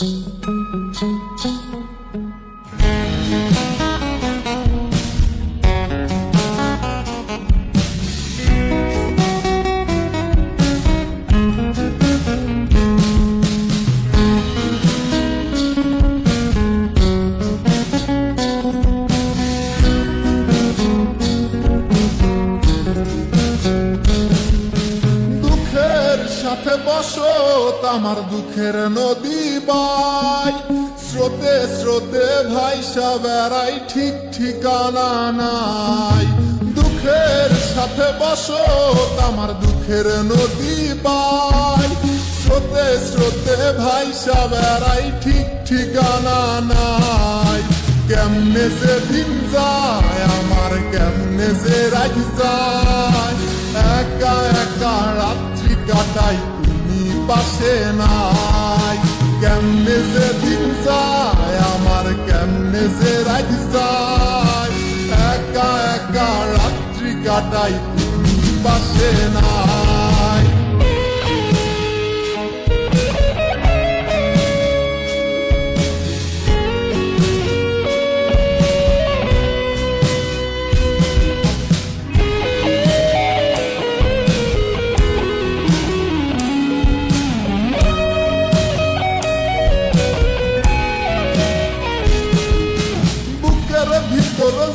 দুঃখের সাথে বসত আমার দুঃখের নদী বাই। স্রোতে স্রোতে ভাইসা বেড়াই ঠিক ঠিকানা নাই। দুঃখের সাথে বসত আমার দুঃখের নদী বাই। স্রোতে স্রোতে ভাই বেড়াই ঠিক ঠিকানা নাই। কেমনে যে দিন যায়, আমার কেমনে যে রাজ যায়। পাশে নাই। কেমনে যে দিন যায়, আমার কেমনে যে রাজ যায়। একা একা কাটাই, তুমি পাশে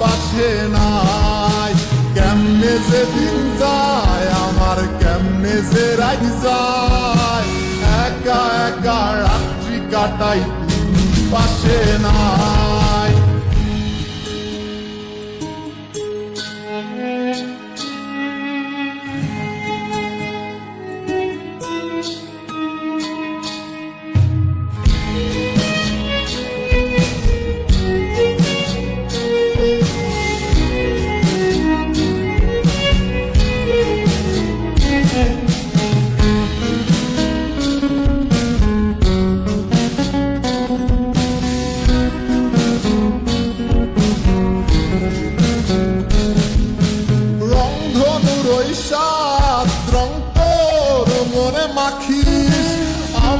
পাশে নাই। কেমনে যে দিন যায়, আমার কেমনে যে রাগ যায়। একা একা রাত্রি কাটাই পাশে নাই।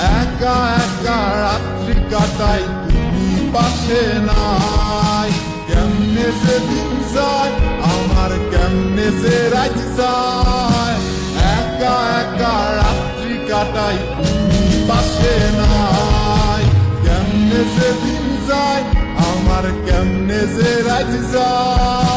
একা একা রাত্রি কাটাই তুমি পাশে নাই। কেমনে যে দিন যায়, আমার কেমনে যে রাজ যায়। একা একা রাত্রি কাটাই তুমি পাশে নাই। কেমনে যে দিন যায়, আমার কেমনে যে রাজ যায়।